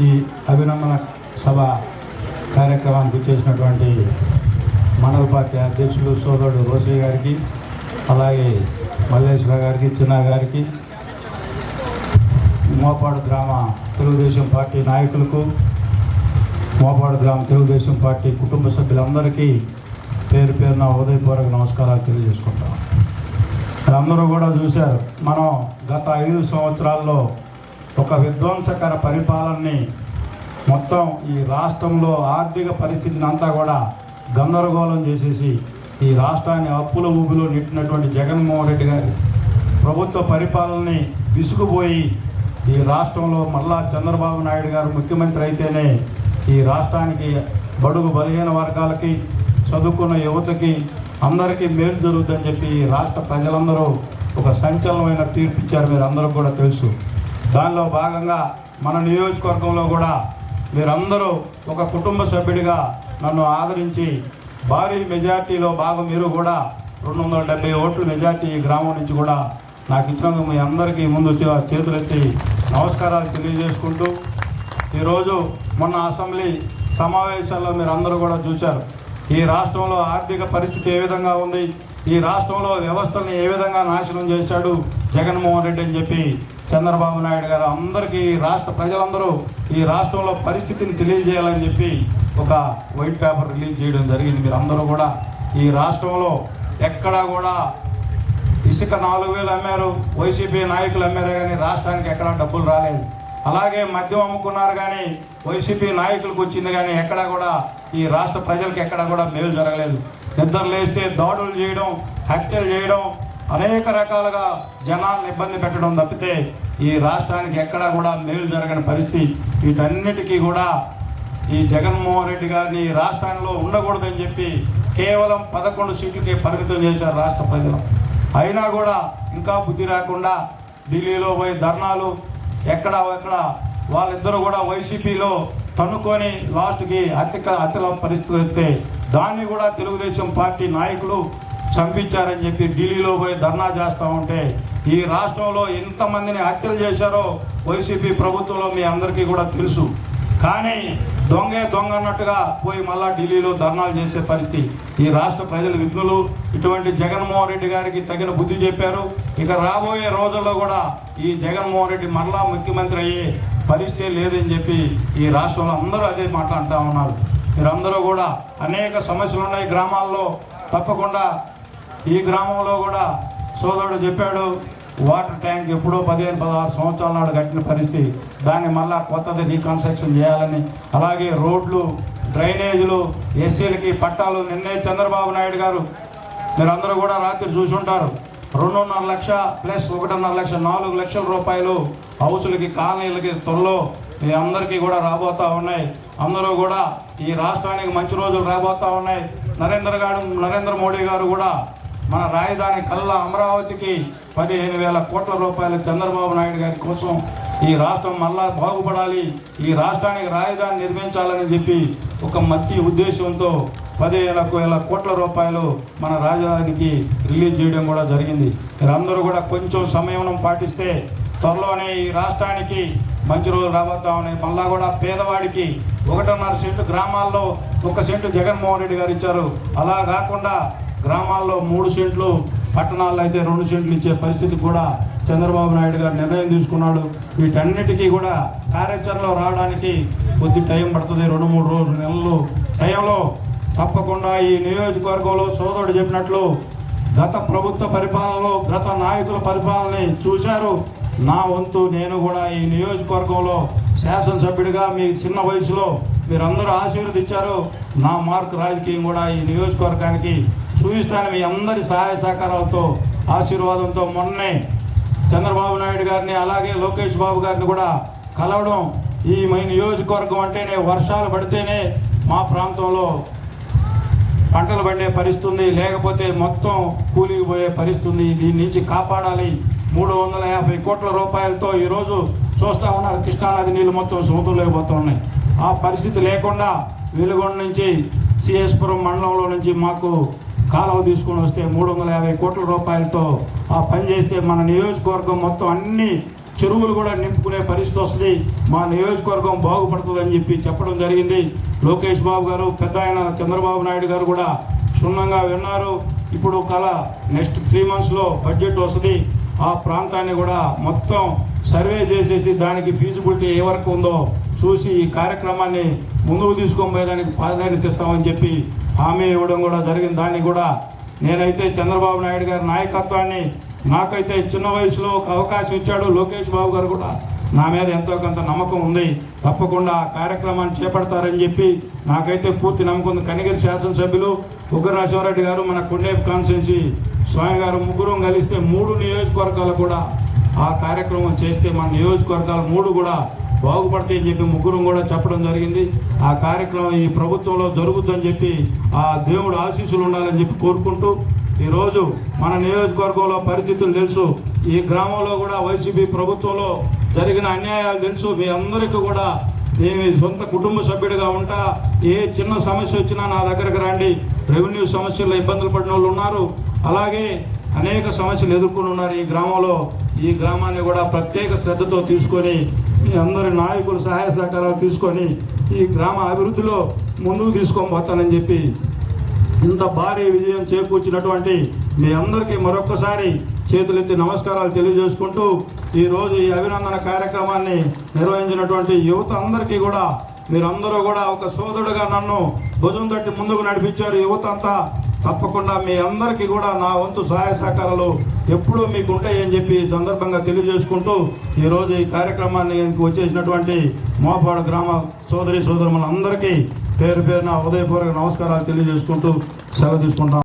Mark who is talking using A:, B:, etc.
A: ఈ అభినందన సభ కార్యక్రమానికి చేసినటువంటి మండల పార్టీ అధ్యక్షులు సోదరుడు రోసయ్య గారికి అలాగే మల్లేశ్వర గారికి చిన్న గారికి మోపాడు గ్రామ తెలుగుదేశం పార్టీ నాయకులకు మోపాడు గ్రామ తెలుగుదేశం పార్టీ కుటుంబ సభ్యులందరికీ పేరు పేరున ఉదయపూర్వక నమస్కారాలు తెలియజేసుకుంటాం అందరూ కూడా చూశారు మనం గత ఐదు సంవత్సరాల్లో ఒక విధ్వంసకర పరిపాలనని మొత్తం ఈ రాష్ట్రంలో ఆర్థిక పరిస్థితిని అంతా కూడా గందరగోళం చేసేసి ఈ రాష్ట్రాన్ని అప్పుల ఊబిలో నెట్టినటువంటి జగన్మోహన్ రెడ్డి గారి ప్రభుత్వ పరిపాలనని విసుగుపోయి ఈ రాష్ట్రంలో మళ్ళా చంద్రబాబు నాయుడు గారు ముఖ్యమంత్రి అయితేనే ఈ రాష్ట్రానికి బడుగు బలహీన వర్గాలకి చదువుకున్న యువతకి అందరికీ మేలు జరుగుతుందని చెప్పి ఈ రాష్ట్ర ప్రజలందరూ ఒక సంచలనమైన తీర్పు ఇచ్చారు. మీరు అందరూ కూడా తెలుసు. దానిలో భాగంగా మన నియోజకవర్గంలో కూడా మీరందరూ ఒక కుటుంబ సభ్యుడిగా నన్ను ఆదరించి భారీ మెజార్టీలో భాగం మీరు కూడా రెండు వందల డెబ్బై ఓట్లు మెజార్టీ ఈ గ్రామం నుంచి కూడా నాకు ఇచ్చినందుకు మీ అందరికీ ముందు చేతులెత్తి నమస్కారాలు తెలియజేసుకుంటూ ఈరోజు మొన్న అసెంబ్లీ సమావేశాల్లో మీరు అందరూ కూడా చూశారు. ఈ రాష్ట్రంలో ఆర్థిక పరిస్థితి ఏ విధంగా ఉంది? ఈ రాష్ట్రంలో వ్యవస్థల్ని ఏ విధంగా నాశనం చేశాడు జగన్మోహన్ రెడ్డి అని చెప్పి చంద్రబాబు నాయుడు గారు అందరికీ ఈ రాష్ట్ర ప్రజలందరూ ఈ రాష్ట్రంలో పరిస్థితిని తెలియజేయాలని చెప్పి ఒక వైట్ పేపర్ రిలీజ్ చేయడం జరిగింది. మీరు అందరూ కూడా ఈ రాష్ట్రంలో ఎక్కడా కూడా ఇసుక నాలుగు వేలు అమ్మారు వైసీపీ నాయకులు అమ్మారు కానీ రాష్ట్రానికి ఎక్కడా డబ్బులు రాలేదు. అలాగే మద్యం అమ్ముకున్నారు కానీ వైసీపీ నాయకులకు వచ్చింది కానీ ఎక్కడా కూడా ఈ రాష్ట్ర ప్రజలకు ఎక్కడా కూడా మేలు జరగలేదు. నిద్ర లేస్తే దాడులు చేయడం హత్యలు చేయడం అనేక రకాలుగా జనాలను ఇబ్బంది పెట్టడం తప్పితే ఈ రాష్ట్రానికి ఎక్కడా కూడా మేలు జరగని పరిస్థితి. వీటన్నిటికీ కూడా ఈ జగన్మోహన్ రెడ్డి గారిని రాష్ట్రంలో ఉండకూడదని చెప్పి కేవలం పదకొండు సీట్లకే పరిమితం చేశారు రాష్ట్ర ప్రజలు. అయినా కూడా ఇంకా బుద్ధి రాకుండా ఢిల్లీలో పోయి ధర్నాలు ఎక్కడ ఎక్కడ వాళ్ళిద్దరూ కూడా వైసీపీలో తన్నుకొని లాస్ట్కి అతి అతిల పరిస్థితి వస్తే దాన్ని కూడా తెలుగుదేశం పార్టీ నాయకులు చంపించారని చెప్పి ఢిల్లీలో పోయి ధర్నా చేస్తూ ఉంటే ఈ రాష్ట్రంలో ఎంతమందిని హత్యలు చేశారో వైసీపీ ప్రభుత్వంలో మీ అందరికీ కూడా తెలుసు. కానీ దొంగే దొంగ అన్నట్టుగా పోయి మళ్ళా ఢిల్లీలో ధర్నాలు చేసే పరిస్థితి. ఈ రాష్ట్ర ప్రజల విఘ్నులు. ఇటువంటి జగన్మోహన్ రెడ్డి గారికి తగిన బుద్ధి చెప్పారు. ఇక రాబోయే రోజుల్లో కూడా ఈ జగన్మోహన్ రెడ్డి మరలా ముఖ్యమంత్రి అయ్యే పరిస్థితి లేదని చెప్పి ఈ రాష్ట్రంలో అందరూ అదే మాట అంటా ఉన్నారు. మీరందరూ కూడా అనేక సమస్యలు ఉన్నాయి గ్రామాల్లో. తప్పకుండా ఈ గ్రామంలో కూడా సోదరుడు చెప్పాడు వాటర్ ట్యాంక్ ఎప్పుడో పదిహేను పదహారు సంవత్సరాల నాడు కట్టిన పరిస్థితి. దాన్ని మళ్ళా కొత్తది రీకన్స్ట్రక్షన్ చేయాలని. అలాగే రోడ్లు డ్రైనేజీలు ఎస్సీలకి పట్టాలు. నిన్నే చంద్రబాబు నాయుడు గారు మీరందరూ కూడా రాత్రి చూసుంటారు. రెండున్నర లక్ష ప్లస్ ఒకటిన్నర లక్ష నాలుగు లక్షల రూపాయలు హౌసులకి కాలనీలకి త్వరలో మీ అందరికీ కూడా రాబోతూ ఉన్నాయి. అందరూ కూడా ఈ రాష్ట్రానికి మంచి రోజులు రాబోతూ ఉన్నాయి. నరేంద్ర గారు నరేంద్ర మోడీ గారు కూడా మన రాజధాని కల్లా అమరావతికి పదిహేను వేల కోట్ల రూపాయలు చంద్రబాబు నాయుడు గారి కోసం ఈ రాష్ట్రం మళ్ళా బాగుపడాలి ఈ రాష్ట్రానికి రాజధాని నిర్మించాలని చెప్పి ఒక మంచి ఉద్దేశంతో పదిహేను వేల కోట్ల రూపాయలు మన రాజధానికి రిలీజ్ చేయడం కూడా జరిగింది. మీరందరూ కూడా కొంచెం సమయం పాటిస్తే త్వరలోనే ఈ రాష్ట్రానికి మంచి రోజులు రాబోతామని మళ్ళా కూడా పేదవాడికి ఒకటిన్నర సెంటు గ్రామాల్లో ఒక సెంటు జగన్మోహన్ రెడ్డి గారు ఇచ్చారు. అలా కాకుండా గ్రామాల్లో మూడు సెంట్లు పట్టణాల్లో అయితే రెండు సెంట్లు ఇచ్చే పరిస్థితి కూడా చంద్రబాబు నాయుడు గారు నిర్ణయం తీసుకున్నాడు. వీటన్నిటికీ కూడా కార్యాచరణలో రావడానికి కొద్ది టైం పడుతుంది. రెండు మూడు రోజులు నెలలు టైంలో తప్పకుండా ఈ నియోజకవర్గంలో సోదరుడు చెప్పినట్లు గత ప్రభుత్వ పరిపాలనలో గత నాయకుల పరిపాలనని చూశారు. నా వంతు నేను కూడా ఈ నియోజకవర్గంలో శాసనసభ్యుడిగా మీ చిన్న వయసులో మీరందరూ ఆశీర్వదించారు. నా మార్క్ రాజకీయం కూడా ఈ నియోజకవర్గానికి చూపిస్తాను మీ అందరి సహాయ సహకారాలతో ఆశీర్వాదంతో మొన్నే చంద్రబాబు నాయుడు గారిని అలాగే లోకేష్ బాబు గారిని కూడా కలవడం ఈ మై నియోజకవర్గం అంటేనే వర్షాలు పడితేనే మా ప్రాంతంలో పంటలు పండే పరిస్థితుంది లేకపోతే మొత్తం కూలికి పోయే పరిస్థితి దీని నుంచి కాపాడాలి. మూడు వందల యాభై కోట్ల రూపాయలతో ఈరోజు చూస్తా ఉన్నారు కృష్ణానది నీళ్ళు మొత్తం సముద్రంలోకి పోతూ ఉన్నాయి. ఆ పరిస్థితి లేకుండా వెలుగొండ నుంచి సిఎస్పురం మండలంలో నుంచి మాకు కాలువ తీసుకొని వస్తే మూడు వందల యాభై కోట్ల రూపాయలతో ఆ పని చేస్తే మన నియోజకవర్గం మొత్తం అన్ని చెరువులు కూడా నింపుకునే పరిస్థితి వస్తుంది. మా నియోజకవర్గం బాగుపడుతుందని చెప్పి చెప్పడం జరిగింది. లోకేష్ బాబు గారు పెద్ద ఆయన చంద్రబాబు నాయుడు గారు కూడా క్షుణ్ణంగా విన్నారు. ఇప్పుడు కల నెక్స్ట్ త్రీ మంత్స్లో బడ్జెట్ వస్తుంది. ఆ ప్రాంతాన్ని కూడా మొత్తం సర్వే చేసేసి దానికి ఫీజిబిలిటీ ఏ వరకు ఉందో చూసి ఈ కార్యక్రమాన్ని ముందుకు తీసుకొని పోయేదానికి ప్రాధాన్యత ఇస్తామని చెప్పి హామీ ఇవ్వడం కూడా జరిగింది. దాన్ని కూడా నేనైతే చంద్రబాబు నాయుడు గారి నాయకత్వాన్ని నాకైతే చిన్న వయసులో ఒక అవకాశం ఇచ్చాడు లోకేష్ బాబు గారు కూడా. నా మీద ఎంతో కొంత నమ్మకం ఉంది. తప్పకుండా ఆ కార్యక్రమాన్ని చేపడతారని చెప్పి నాకైతే పూర్తి నమ్మకం ఉంది. కనిగిరి శాసనసభ్యులు ఉగ్రరాజరెడ్డి గారు మన కొండేపు కాన్స్టిట్యున్సీ స్వామి గారు ముగ్గురు కలిస్తే మూడు నియోజకవర్గాలు కూడా ఆ కార్యక్రమం చేస్తే మన నియోజకవర్గాలు మూడు కూడా బాగుపడతాయని చెప్పి ముగ్గురు కూడా చెప్పడం జరిగింది. ఆ కార్యక్రమం ఈ ప్రభుత్వంలో జరుగుతుందని చెప్పి ఆ దేవుడు ఆశీస్సులు ఉండాలని చెప్పి కోరుకుంటూ ఈరోజు మన నియోజకవర్గంలో పరిస్థితులు తెలుసు. ఈ గ్రామంలో కూడా వైసీపీ ప్రభుత్వంలో జరిగిన అన్యాయాలు తెలుసు. మీ అందరికీ కూడా నేను సొంత కుటుంబ సభ్యుడిగా ఉంటా. ఏ చిన్న సమస్య వచ్చినా నా దగ్గరకు రండి. రెవెన్యూ సమస్యల్లో ఇబ్బందులు పడిన వాళ్ళు ఉన్నారు. అలాగే అనేక సమస్యలు ఎదుర్కొని ఉన్నారు ఈ గ్రామంలో. ఈ గ్రామాన్ని కూడా ప్రత్యేక శ్రద్ధతో తీసుకొని మీ అందరి నాయకులు సహాయ సహకారాలు తీసుకొని ఈ గ్రామ అభివృద్ధిలో ముందుకు తీసుకొని పోతానని చెప్పి ఇంత భారీ విజయం చేకూర్చినటువంటి మీ అందరికీ మరొక్కసారి చేతులెత్తి నమస్కారాలు తెలియజేసుకుంటూ ఈరోజు ఈ అభినందన కార్యక్రమాన్ని నిర్వహించినటువంటి యువత అందరికీ కూడా మీరందరూ కూడా ఒక సోదరుడుగా నన్ను భుజం తట్టి ముందుకు నడిపించారు. యువత అంతా తప్పకుండా మీ అందరికీ కూడా నా వంతు సహాయ సహకారాలు ఎప్పుడూ మీకు ఉంటాయని చెప్పి సందర్భంగా తెలియజేసుకుంటూ ఈరోజు ఈ కార్యక్రమాన్ని వచ్చేసినటువంటి మోపాడు గ్రామ సోదరి సోదరులందరికీ పేరు పేరున ఉదయపూర్వక నమస్కారాలు తెలియజేసుకుంటూ సెలవు తీసుకుంటాం